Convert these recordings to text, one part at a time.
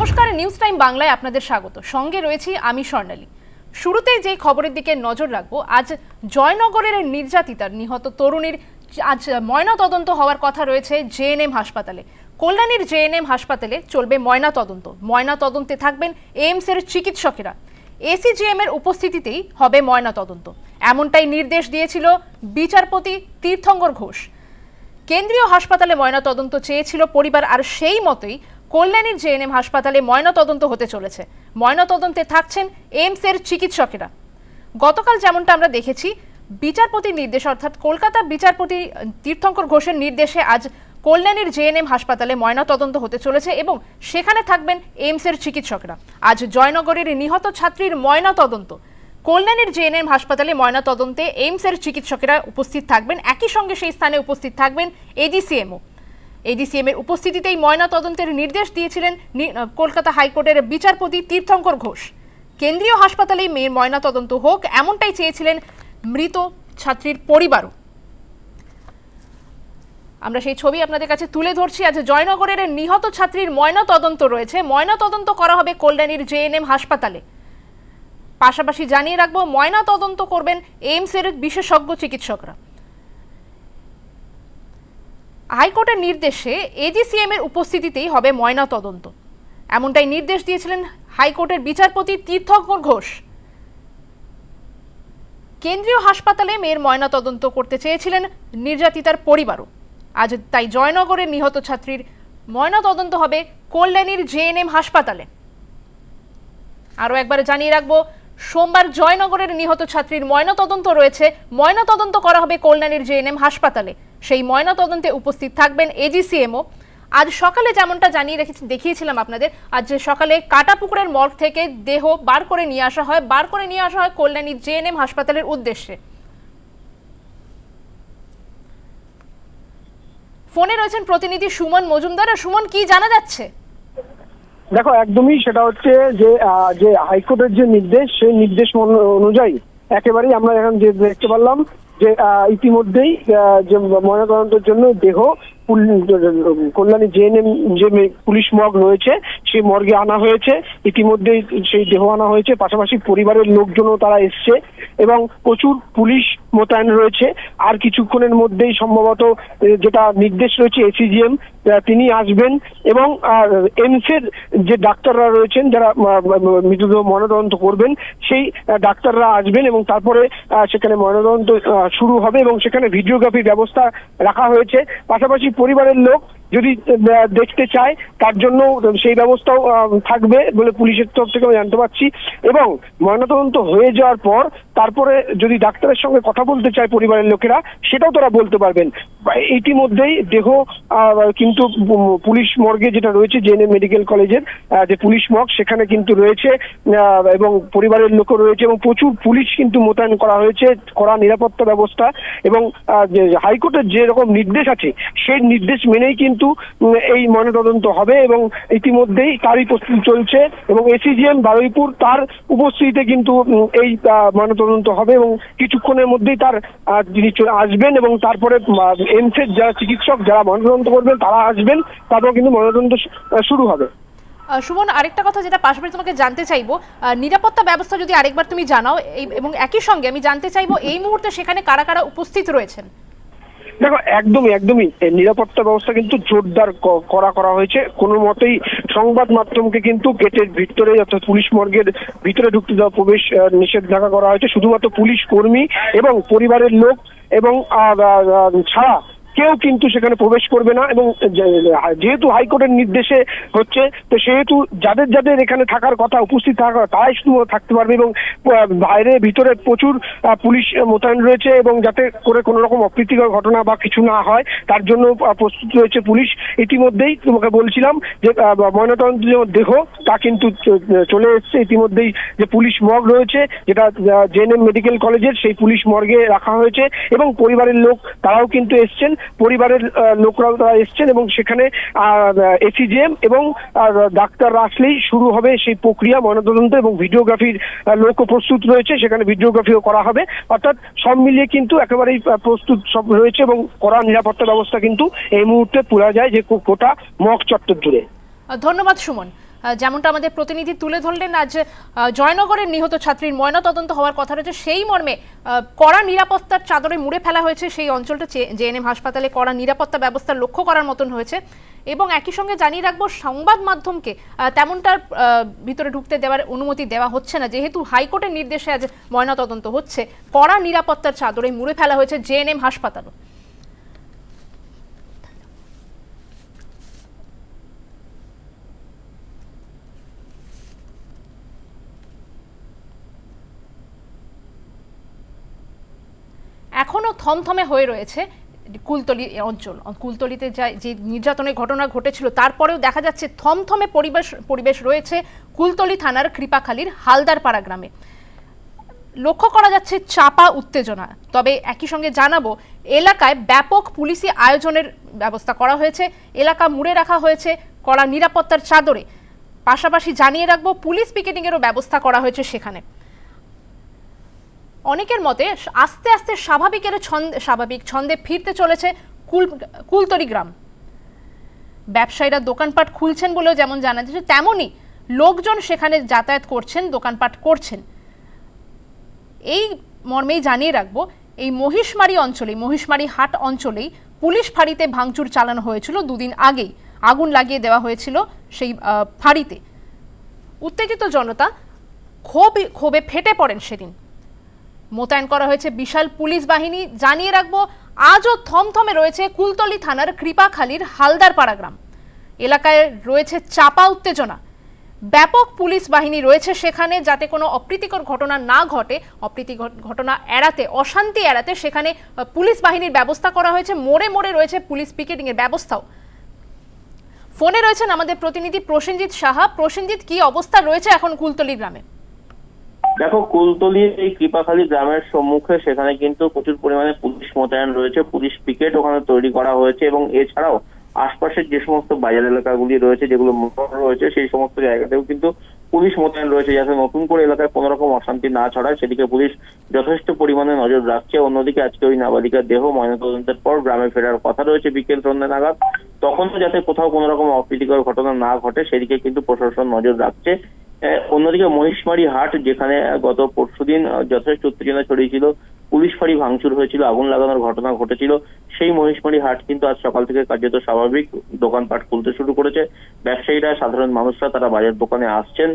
নমস্কার news time বাংলায় আপনাদের স্বাগত। সঙ্গে রয়েছি আমি স্বর্ণালী। শুরুতেই যে খবরের দিকে নজর রাখব, আজ জয়নগরের নির্যাতিতার নিহত তরুণীর আজ ময়না তদন্ত হওয়ার কথা রয়েছে জেএনএম হাসপাতালে। কল্যাণীর জেএনএম হাসপাতালে চলবে ময়না তদন্ত ময়না তদন্তে থাকবেন এইমসের চিকিৎসকেরা। এসিজিএম এর উপস্থিতিতেই হবে ময়না তদন্ত এমনটাই নির্দেশ দিয়েছিল বিচারপতি তীর্থঙ্কর ঘোষ। কেন্দ্রীয় হাসপাতালে ময়নাতদন্ত চেয়েছিল পরিবার, আর সেই মতোই কল্যাণীর জেএনএম হাসপাতালে ময়নাতদন্ত হতে চলেছে। ময়নাতদন্তে থাকছেন এইমসের চিকিৎসকেরা। গতকাল যেমনটা আমরা দেখেছি, বিচারপতির নির্দেশ, অর্থাৎ কলকাতা বিচারপতি তীর্থঙ্কর ঘোষের নির্দেশে আজ কল্যাণীর জেএনএম হাসপাতালে ময়নাতদন্ত হতে চলেছে এবং সেখানে থাকবেন এইমসের চিকিৎসকরা। আজ জয়নগরের নিহত ছাত্রীর ময়নাতদন্ত। কল্যাণীর জেএনএম হাসপাতালে ময়নাতদন্তে এইমসের চিকিৎসকেরা উপস্থিত থাকবেন। একই সঙ্গে সেই স্থানে উপস্থিত থাকবেন এডিসিএমও এডিসিএম এর উপস্থিতিতেই ময়না তদন্তের নির্দেশ দিয়েছিলেন কলকাতা হাইকোর্টের বিচারপতি তীর্থঙ্কর ঘোষ। কেন্দ্রীয় হাসপাতালেই মেয়ের ময়না তদন্ত হোক, এমনটাই চেয়েছিলেন মৃত ছাত্রীর পরিবারও। আমরা সেই ছবি আপনাদের কাছে তুলে ধরছি। আজ জয়নগরের নিহত ছাত্রীর ময়না তদন্ত রয়েছে। ময়না তদন্ত করা হবে কল্যাণীর জেএনএম হাসপাতালে। পাশাপাশি জানিয়ে রাখব ময়না তদন্ত করবেন এইমসের বিশেষজ্ঞ চিকিৎসকরা। হাইকোর্টের নির্দেশে এজিসিএম এর উপস্থিতিতেই হবে ময়না তদন্ত। এমনটাই নির্দেশ দিয়েছিলেন হাইকোর্টের বিচারপতি তীর্থঙ্কর ঘোষ। কেন্দ্রীয় হাসপাতালে মেয়ের ময়না তদন্ত করতে চেয়েছিলেন নির্যাতিতার পরিবারও। আজ তাই জয়নগরের নিহত ছাত্রীর ময়না তদন্ত হবে কল্যাণীর জেএনএম হাসপাতালে। আরও একবার জানিয়ে রাখব, সোমবার জয়নগরের নিহত ছাত্রীর ময়না তদন্ত রয়েছে। ময়না তদন্ত করা হবে কল্যাণীর জেএনএম হাসপাতালে। সেই ময়নাতদন্তে উপস্থিত থাকবেন এজিসিএমও আজ সকালে যেমনটা জানিয়ে রেখেছি, দেখিয়েছিলাম আপনাদের, আজ সকালে কাটাপুকুরের মর্গ থেকে দেহ বার করে নিয়ে আসা হয়, বার করে নিয়ে আসা হয় কল্যাণীর জেএনএম হাসপাতালের উদ্দেশ্যে। ফোনে রয়েছেন প্রতিনিধি সুমন মজুমদার। আর সুমন, কি জানা যাচ্ছে? দেখো, একদমই সেটা হচ্ছে যে যে হাইকোর্টের যে নির্দেশ, সেই নির্দেশ অনুযায়ী একেবারেই আমরা এখন যে দেখতে পারলাম যে ইতিমধ্যেই যে ময়নাতদন্তের জন্য দেহ কল্যাণী জেএনএম যে পুলিশ মর্গ রয়েছে, সেই মর্গে আনা হয়েছে। ইতিমধ্যেই সেই দেহ আনা হয়েছে। পাশাপাশি পরিবারের লোকজনও তারা এসছে। এবং প্রচুর পুলিশ মোতায়েন রয়েছে। আর কিছুক্ষণের মধ্যেই সম্ভবত যেটা নির্দেশ রয়েছে এসিজিএম তিনি আসবেন এবং এমসের যে ডাক্তাররা রয়েছেন, যারা মৃতদেহ ময়নাতদন্ত করবেন, সেই ডাক্তাররা আসবেন এবং তারপরে সেখানে ময়নাতদন্ত শুরু হবে এবং সেখানে ভিডিওগ্রাফির ব্যবস্থা রাখা হয়েছে। পাশাপাশি পরিবারের লোক যদি দেখতে চায়, তার জন্য সেই ব্যবস্থাও থাকবে বলে পুলিশের তরফ থেকে আমি জানতে পারছি। এবং ময়নাতদন্ত হয়ে যাওয়ার পর, তারপরে যদি ডাক্তারের সঙ্গে কথা বলতে চায় পরিবারের লোকেরা, সেটাও তারা বলতে পারবেন। ইতিমধ্যেই দেহ কিন্তু পুলিশ মর্গে যেটা রয়েছে জেএনএ মেডিকেল কলেজের যে পুলিশ মর্গ, সেখানে কিন্তু রয়েছে এবং পরিবারের লোকও রয়েছে, এবং প্রচুর পুলিশ কিন্তু মোতায়েন করা হয়েছে, কড়া নিরাপত্তা ব্যবস্থা এবং হাইকোর্টের যে রকম নির্দেশ আছে, সেই নির্দেশ মেনেই কিন্তু উম, এই ময়নাতদন্ত হবে এবং ইতিমধ্যেই তারই প্রস্তুতি চলছে এবং এসিজিএম বারুইপুর তার উপস্থিতিতে কিন্তু এই ময়নাতদন্ত হবে এবং কিছুক্ষণের মধ্যেই তার যিনি আসবেন এবং তারপরে এমসের যারা চিকিৎসক যারা ময়নাতদন্ত করবেন তারা আসবেন তারপর কিন্তু ময়নাতদন্ত শুরু হবে। সুমন আরেকটা কথা যেটা পাশাপাশি তোমাকে জানতে চাইব নিরাপত্তা ব্যবস্থা যদি আরেকবার তুমি জানাও এবং একই সঙ্গে আমি জানতে চাইব এই মুহূর্তে সেখানে কারা কারা উপস্থিত রয়েছেন? দেখো একদমই একদমই নিরাপত্তা ব্যবস্থা কিন্তু জোরদার করা করা হয়েছে। কোনো মতেই সংবাদ মাধ্যমকে কিন্তু গেটের ভিতরে অর্থাৎ পুলিশ মর্গের ভিতরে ঢুকতে দেওয়া প্রবেশ নিষেধাজ্ঞা করা হয়েছে। শুধুমাত্র পুলিশ কর্মী এবং পরিবারের লোক এবং ছাড়া কেউ কিন্তু সেখানে প্রবেশ করবে না এবং যেহেতু হাইকোর্টের নির্দেশে হচ্ছে, তো সেহেতু যাদের যাদের এখানে থাকার কথা, উপস্থিত থাকার তারাই শুধু থাকতে পারবে এবং বাইরে, ভিতরে প্রচুর পুলিশ মোতায়েন রয়েছে এবং যাতে করে কোনো রকম অপ্রীতিকর ঘটনা বা কিছু না হয়, তার জন্য প্রস্তুত রয়েছে পুলিশ। ইতিমধ্যেই তোমাকে বলছিলাম যে ময়নাতদন্ত দেহ, তা কিন্তু চলে এসছে। ইতিমধ্যেই যে পুলিশ মর্গ রয়েছে, যেটা জেএনএম মেডিকেল কলেজের, সেই পুলিশ মর্গে রাখা হয়েছে এবং পরিবারের লোক, তারাও কিন্তু এসছেন। পরিবারের লোকরাও তারা এসছেন এবং সেখানে এসিজিএম এবং আহ, ডাক্তাররা আসলেই শুরু হবে সেই প্রক্রিয়া ময়নাতদন্ত এবং ভিডিওগ্রাফির লোকও প্রস্তুত রয়েছে। সেখানে ভিডিওগ্রাফিও করা হবে। অর্থাৎ সব মিলিয়ে কিন্তু একেবারেই প্রস্তুত সব রয়েছে এবং করা নিরাপত্তা ব্যবস্থা কিন্তু এই মুহূর্তে পুরা যায় যে গোটা মক চত্বর জুড়ে। ধন্যবাদ সুমন। যেমনটা আমাদের প্রতিনিধি তুলে ধরলেন, আজ জয়নগরের নিহত ছাত্রীর ময়নাতদন্ত হওয়ার কথা রয়েছে। সেই মর্মে কড়া নিরাপত্তার চাদরে মুড়ে ফেলা হয়েছে। সেই অঞ্চলটা জেএনএম হাসপাতালে কড়া নিরাপত্তা ব্যবস্থা লক্ষ্য করার মতন হয়েছে। এবং একই সঙ্গে জানিয়ে রাখব, সংবাদ মাধ্যমকে তেমনটার ভিতরে ঢুকতে দেওয়ার অনুমতি দেওয়া হচ্ছে না। যেহেতু হাইকোর্টের নির্দেশে আজ ময়নাতদন্ত হচ্ছে, কড়া নিরাপত্তার চাদরে মুড়ে ফেলা হয়েছে জেএনএম হাসপাতালও। থমথমে হয়ে রয়েছে কুলতলি অঞ্চল। কুলতলিতে যা যে নির্যাতনের ঘটনা ঘটেছিল, তারপরেও দেখা যাচ্ছে থমথমে পরিবেশ পরিবেশ রয়েছে কুলতলি থানার কৃপাখালীর হালদারপাড়া গ্রামে। লক্ষ্য করা যাচ্ছে চাপা উত্তেজনা। তবে একই সঙ্গে জানাব, এলাকায় ব্যাপক পুলিশি আয়োজনের ব্যবস্থা করা হয়েছে। এলাকা মুড়ে রাখা হয়েছে কড়া নিরাপত্তার চাদরে। পাশাপাশি জানিয়ে রাখব, পুলিশ পিকেটিংয়েরও ব্যবস্থা করা হয়েছে সেখানে। অনেকের মতে আস্তে আস্তে স্বাভাবিকের ছন্দ, স্বাভাবিক ছন্দে ফিরতে চলেছে কুল, কুলতরি গ্রাম। ব্যবসায়ীরা দোকানপাট খুলছেন বলেও যেমন জানা যাচ্ছে, তেমনই লোকজন সেখানে যাতায়াত করছেন, দোকানপাট করছেন। এই মর্মেই জানিয়ে রাখব, এই মহিষমারি অঞ্চলে মহিষমারি হাট অঞ্চলেই পুলিশ ফাঁড়িতে ভাঙচুর চালানো হয়েছিল দুদিন আগেই। আগুন লাগিয়ে দেওয়া হয়েছিল সেই ফাঁড়িতে। উত্তেজিত জনতা ক্ষোভ, ক্ষোভে ফেটে পড়েন সেদিন। মোতায়েন করা হয়েছে বিশাল পুলিশ বাহিনী। জানিয়ে রাখব, আজও থমথমে রয়েছে কুলতলি থানার কৃপাখালীর হালদারপাড়া গ্রাম। এলাকায় রয়েছে চাপা উত্তেজনা। ব্যাপক পুলিশ বাহিনী রয়েছে সেখানে যাতে কোনো অপ্রীতিকর ঘটনা না ঘটে, অপ্রীতিকর ঘটনা এড়াতে, অশান্তি এড়াতে সেখানে পুলিশ বাহিনীর ব্যবস্থা করা হয়েছে। মোড়ে মোড়ে রয়েছে পুলিশ পিকেটিংয়ের ব্যবস্থাও। ফোনে রয়েছেন আমাদের প্রতিনিধি প্রসেনজিৎ সাহা। প্রসেনজিৎ, কি অবস্থা রয়েছে এখন কুলতলি গ্রামে? দেখো কুলতলির এই কৃপাখালী গ্রামের সম্মুখে সেখানে কিন্তু প্রচুর পরিমাণে পুলিশ মোতায়েন রয়েছে, পুলিশ পিকেট ওখানে তৈরি করা হয়েছে এবং এছাড়াও আশপাশের যে সমস্ত বাজার এলাকাগুলি রয়েছে, যেগুলো মোটর রয়েছে, সেই সমস্ত জায়গাতেও কিন্তু পুলিশ মোতায়েন রয়েছে যাতে নতুন করে এলাকায় কোনো রকম অশান্তি না ছড়ায়। সেদিকে পুলিশ যথেষ্ট পরিমাণে নজর রাখছে। অন্যদিকে আজকে ওই নাবালিকার দেহ ময়নাতদন্তের পর গ্রামে ফেরার কথা রয়েছে বিকেল সন্ধ্যা নাগাদ। তখনও যাতে কোথাও কোনো রকম অপ্রীতিকর ঘটনা না ঘটে, সেদিকে কিন্তু প্রশাসন নজর রাখছে। অন্যদিকে মহিষমারি হাট যেখানে গত পরশুদিন আহ, যথেষ্ট উত্তেজনা ছড়িয়েছিল। পুলিশ ফাঁড়ি ভাঙচুর হয়েছিল আগুন লাগানোর ঘটনা ঘটেছিল। সেই মহিষমারি হাট কিন্তু আজ সকাল থেকে কার্যত স্বাভাবিক। দোকানপাট খুলতে শুরু করেছে। ব্যবসায়ীরা সাধারণ মানুষরা তারা বাজার দোকানে আসছেন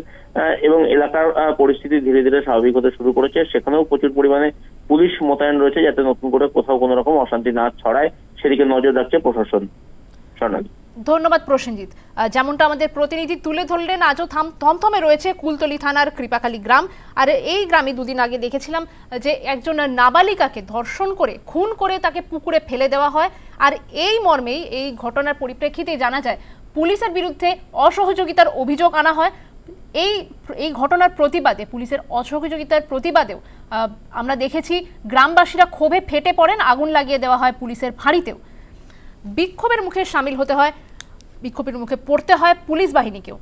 এবং এলাকার পরিস্থিতি ধীরে ধীরে স্বাভাবিক হতে শুরু করেছে। সেখানেও প্রচুর পরিমাণে পুলিশ মোতায়েন রয়েছে যাতে নতুন করে কোথাও কোনো রকম অশান্তি না ছড়ায়। সেদিকে নজর রাখছে প্রশাসন। স্বর্ণালী ধন্যবাদ প্রসেনজিৎ। যেমনটা আমাদের প্রতিনিধি তুলে ধরলেন, আজও থাম থমথমে রয়েছে কুলতলি থানার কৃপাখালী গ্রাম। আর এই গ্রামে দুদিন আগে দেখেছিলাম যে একজন নাবালিকাকে ধর্ষণ করে, খুন করে তাকে পুকুরে ফেলে দেওয়া হয়। আর এই মর্মেই এই ঘটনার পরিপ্রেক্ষিতে জানা যায়, পুলিশের বিরুদ্ধে অসহযোগিতার অভিযোগ আনা হয়। এই এই ঘটনার প্রতিবাদে, পুলিশের অসহযোগিতার প্রতিবাদেও আমরা দেখেছি গ্রামবাসীরা ক্ষোভে ফেটে পড়েন, আগুন লাগিয়ে দেওয়া হয় পুলিশের ফাঁড়িতেও। বিক্ষোভের মুখে সামিল হতে হয় বিক্ষোভের মুখে পড়তে হয় পুলিশ বাহিনীকেও।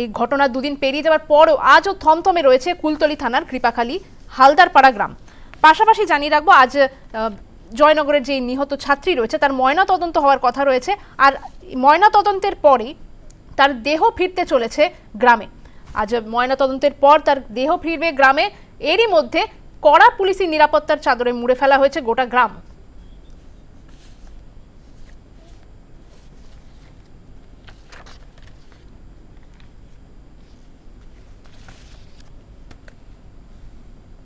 এই ঘটনা দুদিন পেরিয়ে যাওয়ার পরও আজও থমথমে রয়েছে কুলতলি থানার কৃপাখালী হালদারপাড়া গ্রাম। পাশাপাশি জানিয়ে রাখব, আজ জয়নগরের যে নিহত ছাত্রী রয়েছে, তার ময়না তদন্ত হওয়ার কথা রয়েছে। আর ময়না তদন্তের পরেই তার দেহ ফিরতে চলেছে গ্রামে। আজ ময়না তদন্তের পর তার দেহ ফিরবে গ্রামে। এরই মধ্যে কড়া পুলিশি নিরাপত্তার চাদরে মুড়ে ফেলা হয়েছে গোটা গ্রাম।